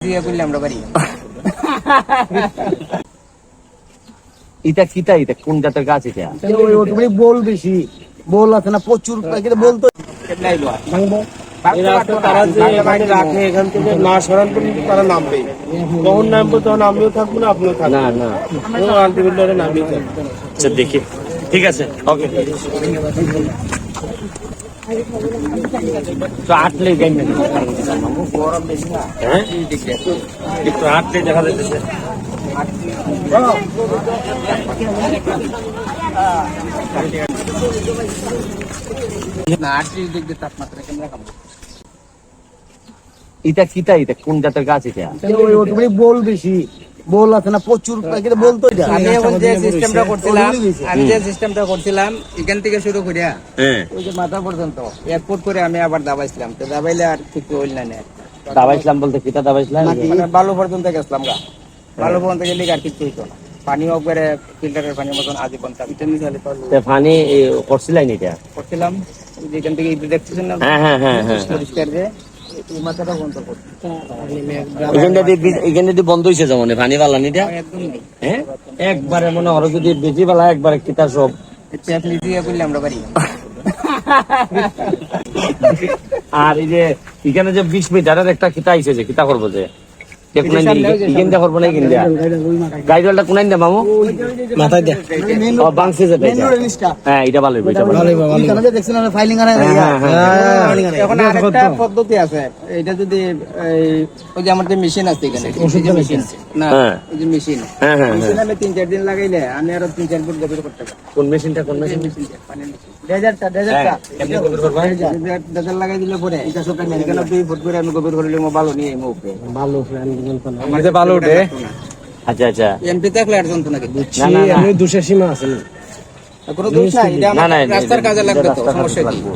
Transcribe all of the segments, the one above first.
দিয়ে করলে আমরা পারি এটা কিটা এটা কোন জাতের গাছ এটা? ওটুকুনি বোল বেশি। বোল আছে না প্রচুর প্যাকেটে বল তো এরা তো তারা যে এখানে রাখে এখান থেকে না সরান পর্যন্ত তারা নামবে। কখন নামবো তখন আমিও থাকব না আপনিও না না। আলটিমেটলি নামিয়ে থাকব আচ্ছা দেখি। ঠিক আছে ওকে। তো আটলে গাইন না গরম বেশি না হ্যাঁ একটু আটলে দেখা যাচ্ছে না আটত্রিশ ডিগ্রি তাপমাত্রা কেমন রাখাবো এটা কিটা এটা কোন জাতের গাছ এটা ওই ওটুকুনি বোল বেশি বোল আছে না প্রচুর এটা। আমি এখন যে সিস্টেমটা করছিলাম আমি যে সিস্টেমটা করছিলাম এখান থেকে শুরু করিয়া হ্যাঁ। ওই যে মাথা পর্যন্ত। এয়ারপোর্ট করে আমি আবার দাবাইছিলাম। তো দাবাইলে আর ঠিক হইল না দাবাইছিলাম বলতে কিটা দাবাইছিলাম? মানে বালু পর্যন্ত গেছিলাম গা। বালু পর্যন্ত গেলে আর কিছু হইতো না। পানি একবারে ফিল্টারের পানির মতন আজ পর্যন্ত নিয়ে পানি এ, করছিলেন এটা? করছিলাম। যেখান থেকে দেখতেছেন না হ্যাঁ হ্যাঁ। পরিষ্কার যে বন্ধ হয়েছে যেমন পানি পালানিটা হ্যাঁ? একবারে মনে যদি বেশি বেলা একবারে কিতা সব। আর এই যে এখানে যে বিশ মিটারের একটা কিতা আইছে যে কিতা করব যে? যে দিয়ে- না গাইডলটা দে মামু? মাথায় দেখ ও বাংসে যেটা এটা। হ্যাঁ এটা ভালো এটা ভালো হইবো। এখানে যে দেখছেন আমরা ফাইলিং আনে এখন আরেকটা পদ্ধতি আছে। এটা যদি ওই যে আমার মেশিন আছে এখানে এই মেশিন না। ওই যে মেশিন হ্যাঁ হ্যাঁ মেশিন আমি তিন চার দিন লাগাইলে আমি আরও তিন চার ফুট গভীর করতে পারি কোন মেশিনটা কোন মেশিন পানির মেশিন ডেজার্টটা হ্যাঁ, ডেজার্টটা কেমনে গভীর করবা? ডেজাল লাগাই দিলে পরে এখানে দুই ফুট করে আমি গভীর করলে আমার ভালো নিয়ে মুখ ভালো যে ভালো উঠে আচ্ছা আচ্ছা। এমপি থাকলে আর যন্ত্রণা কি না না না। আমি দুশের সীমা আছে। না কোনো দোষ নাই এটা না, আমার রাস্তার কাজে লাগবে তো রাস্তার কাজে সমস্যা কি? লাগবে।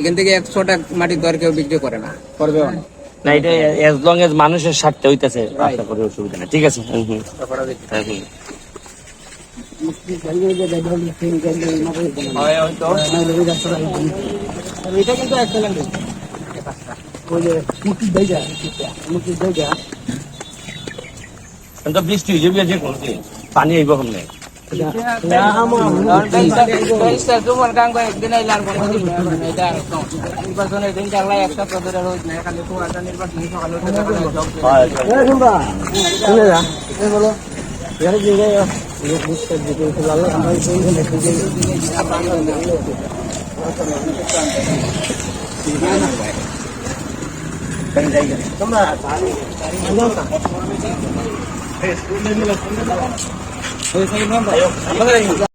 এখান থেকে একশো মাটি দর কেউ বিক্রি করে না করবেও না। না এটা এজ লং এজ মানুষের স্বার্থে হইতেছে করি অসুবিধা ঠিক আছে। হুম, হুম, তারপরে দেখি। হ্যাঁ, হুম। হয় হয়তো। কিন্তু বৃষ্টি হয়ে যাবে যে করছে পানি আইব ব্যাংকটা তোমার গান করে একদিন আইলে আর কোনো দিন হবে না,